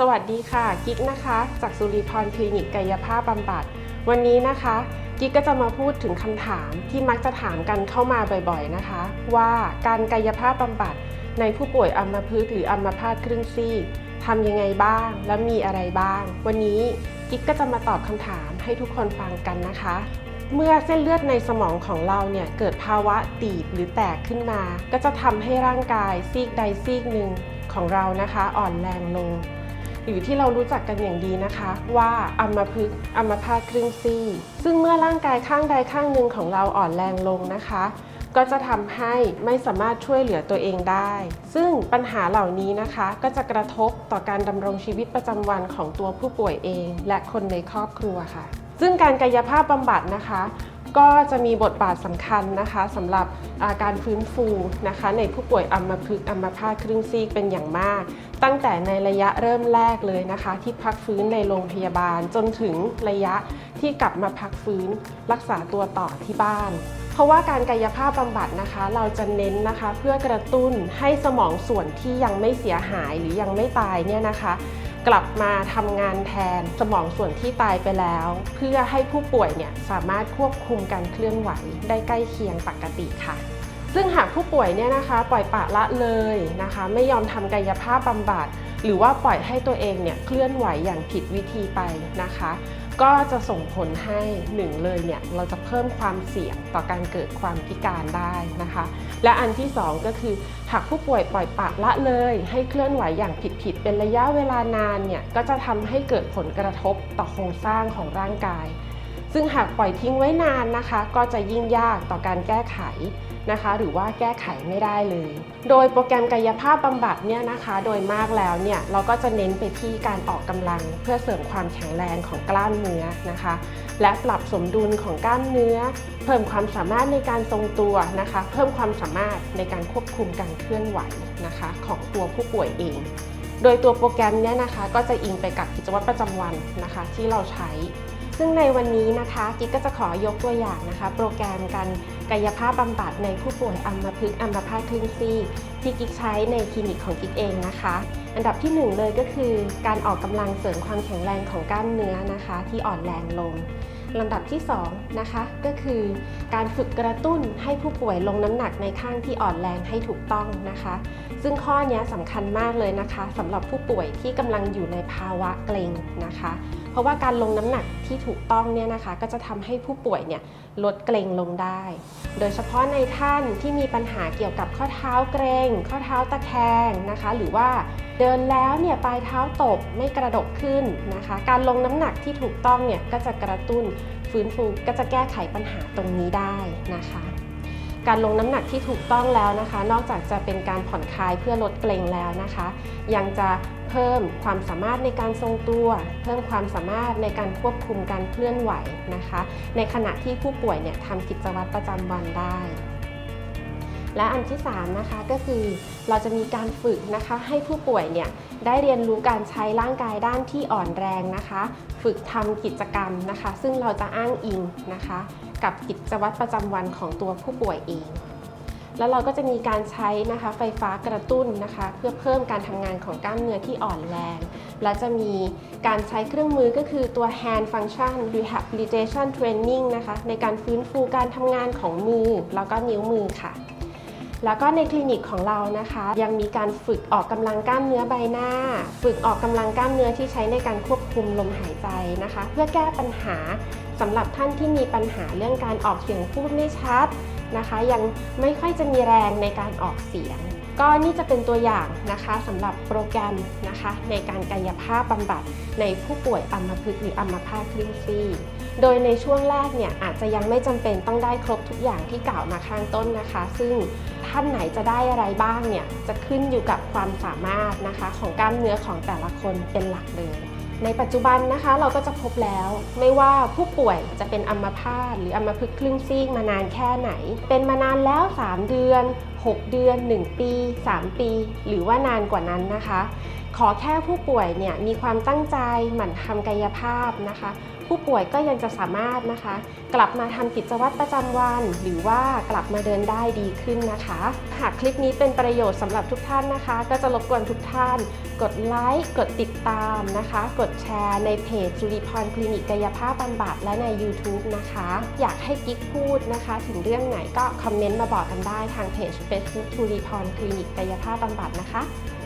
สวัสดีค่ะกิ๊กนะคะ จากสุริพรคลินิกกายภาพบำบัด วันนี้นะคะ กิ๊กก็จะมาพูดถึงคำถามที่มักจะถามกันเข้ามาบ่อยๆนะคะ ว่าการกายภาพบำบัด ในผู้ป่วยอัมพฤกษ์หรืออัมพาตครึ่งซีกทำยังไงบ้าง และมีอะไรบ้าง วันนี้กิ๊กก็จะมาตอบคำถามให้ทุกคนฟังกันนะคะ เมื่อเส้นเลือดในสมองของเราเนี่ยเกิดภาวะตีบหรือแตกขึ้นมา ก็จะทำให้ร่างกายซีกใดซีกหนึ่งของเรานะคะ อ่อนแรงลง หรือที่เรารู้จักกันอย่างดีนะคะ ว่าอัมพฤกษ์อัมพาตครึ่งซีกซึ่งเมื่อร่างกายข้างใดข้างหนึ่งของเราอ่อนแรงลงนะคะ ก็จะทำให้ไม่สามารถช่วยเหลือตัวเองได้ ซึ่งปัญหาเหล่านี้นะคะ ก็จะกระทบต่อการดำรงชีวิตประจำวันของตัวผู้ป่วยเอง และคนในครอบครัวค่ะ ซึ่งการกายภาพบำบัดนะคะ ก็จะมีบทบาทสำคัญนะคะสำหรับอาการฟื้นฟูนะคะในผู้ป่วยอัมพฤกษ์อัมพาตครึ่งซีกเป็นอย่างมาก ตั้งแต่ในระยะเริ่มแรกเลยนะคะ ที่พักฟื้นในโรงพยาบาลจนถึงระยะที่กลับมาพักฟื้นรักษาตัวต่อที่บ้านเพราะว่าการกายภาพบำบัดนะคะ เราจะเน้นนะคะเพื่อกระตุ้นให้สมองส่วนที่ยังไม่เสียหายหรือยังไม่ตายเนี่ยนะคะ กลับมาทำงานแทนสมองส่วนที่ตายไปแล้ว เพื่อให้ผู้ป่วยเนี่ยสามารถควบคุมการเคลื่อนไหวได้ใกล้เคียงปกติค่ะ ซึ่งหากผู้ป่วยเนี่ยนะคะ ปล่อยปะละเลยนะคะ ไม่ยอมทำกายภาพบำบัดหรือว่าปล่อยให้ตัวเองเนี่ยเคลื่อนไหวอย่างผิดวิธีไปนะคะ ก็จะส่งผลให้หนึ่งเลยเนี่ยเราจะเพิ่มความเสี่ยงต่อการเกิดความพิการได้นะคะ และอันที่สองก็คือ หากผู้ป่วยปล่อยปละละเลย ให้เคลื่อนไหวอย่างผิดๆเป็นระยะเวลานานเนี่ยก็จะทำให้เกิดผลกระทบต่อโครงสร้างของร่างกาย ซึ่งหากปล่อยทิ้งไว้นานนะคะ ก็จะยิ่งยากต่อการแก้ไขนะคะ หรือว่าแก้ไขไม่ได้เลย โดยโปรแกรมกายภาพบำบัดเนี่ยนะคะ โดยมากแล้วเนี่ยเราก็จะเน้นไปที่การออกกำลัง เพื่อเสริมความแข็งแรงของกล้ามเนื้อนะคะ และปรับสมดุลของกล้ามเนื้อ เพิ่มความสามารถในการทรงตัวนะคะ เพิ่มความสามารถในการควบคุมการเคลื่อนไหวนะคะ ของตัวผู้ป่วยเองโดยตัวโปรแกรมเนี้ยนะคะก็จะอิงไปกับกิจวัตรประจำวันนะคะที่เราใช้ ซึ่งในวันนี้นะคะกิ๊กก็จะขอยกตัวอย่างนะคะ โปรแกรมการกายภาพบำบัดในผู้ป่วยอัมพฤกษ์อัมพาตครึ่งซีกที่กิ๊กใช้ในคลินิกของกิ๊กเองนะคะ อันดับที่หนึ่งเลยก็คือ การออกกำลังเสริมความแข็งแรงของกล้ามเนื้อนะคะ ที่อ่อนแรงลงลำดับที่2นะคะก็คือการฝึกกระตุ้นให้ผู้ป่วยลงน้ำหนักในข้างที่อ่อนแรงให้ถูกต้องนะคะ ซึ่งข้อนี้สำคัญมากเลยนะคะสำหรับผู้ป่วยที่กำลังอยู่ในภาวะเกร็งนะคะ ราะว่าการลงน้ำหนักที่ถูกต้องเนี่ยนะคะ ก็จะทำให้ผู้ป่วยเนี่ยลดเกร็งลงได้ โดยเฉพาะในท่านที่มีปัญหาเกี่ยวกับข้อเท้าเกร็ง ข้อเท้าตะแคงนะคะ หรือว่าเดินแล้วเนี่ยปลายเท้าตกไม่กระดกขึ้นนะคะ การลงน้ำหนักที่ถูกต้องเนี่ยก็จะกระตุ้นฟื้นฟูก็จะแก้ไขปัญหาตรงนี้ได้นะคะ การลงน้ำหนักที่ถูกต้องแล้วนะคะ นอกจากจะเป็นการผ่อนคลายเพื่อลดเกร็งแล้วนะคะ ยังจะเพิ่มความสามารถในการทรงตัว เพิ่มความสามารถในการควบคุมการเคลื่อนไหวนะคะ ในขณะที่ผู้ป่วยเนี่ยทำกิจวัตรประจำวันได้ และอันที่3นะคะก็คือเราจะมีการฝึกนะคะให้ผู้ป่วยเนี่ยได้เรียนรู้การใช้ร่างกายด้านที่อ่อนแรงนะคะ ฝึกทำกิจกรรมนะคะ ซึ่งเราจะอ้างอิงนะคะ กับกิจวัตรประจำวันของตัวผู้ป่วยเอง แล้วเราก็จะมีการใช้นะคะไฟฟ้ากระตุ้นนะคะ เพื่อเพิ่มการทำงานของกล้ามเนื้อที่อ่อนแรง และจะมีการใช้เครื่องมือก็คือตัว hand function rehabilitation training นะคะในการฟื้นฟูการทำงานของมือแล้วก็นิ้วมือค่ะ แล้วก็ในคลินิกของเรานะคะ ยังมีการฝึกออกกำลังกล้ามเนื้อใบหน้า ฝึกออกกำลังกล้ามเนื้อที่ใช้ในการควบคุมลมหายใจนะคะ เพื่อแก้ปัญหาสำหรับท่านที่มีปัญหาเรื่องการออกเสียงพูดไม่ชัดนะคะ ยังไม่ค่อยจะมีแรงในการออกเสียง ก็นี่จะเป็นตัวอย่างนะคะสำหรับโปรแกรมนะคะในการกายภาพบำบัดในผู้ป่วยอัมพฤกษ์หรืออัมพาตครึ่งซีกโดยในช่วงแรกเนี่ยอาจจะยังไม่จำเป็นต้องได้ครบทุกอย่างที่กล่าวมาข้างต้นนะคะ ซึ่งท่านไหนจะได้อะไรบ้างเนี่ยจะขึ้นอยู่กับความสามารถนะคะของกล้ามเนื้อของแต่ละคนเป็นหลักเลย ในปัจจุบันนะคะเราก็จะพบแล้ว ไม่ว่าผู้ป่วยจะเป็นอัมพาตหรืออัมพฤกษ์ครึ่งซีกมานานแค่ไหน เป็นมานานแล้ว 3 เดือน 6 เดือน 1 ปี 3 ปี หรือว่านานกว่านั้นนะคะ ขอแค่ผู้ป่วยเนี่ยมีความตั้งใจหมั่นทำกายภาพนะคะ ผู้ป่วยก็ยังจะสามารถนะคะ กลับมาทำกิจวัตรประจำวัน หรือว่ากลับมาเดินได้ดีขึ้นนะคะ หากคลิปนี้เป็นประโยชน์สำหรับทุกท่านนะคะ ก็จะรบกวนทุกท่าน กดไลค์กดติดตามนะคะ กดแชร์ในเพจจุลิพรคลินิกกายภาพบำบัดและใน YouTube นะคะ อยากให้กิ๊กพูดนะคะ ถึงเรื่องไหนก็คอมเมนต์มาบอกกันได้ทางเพจ Facebook จุลิพรคลินิกกายภาพบำบัดนะคะ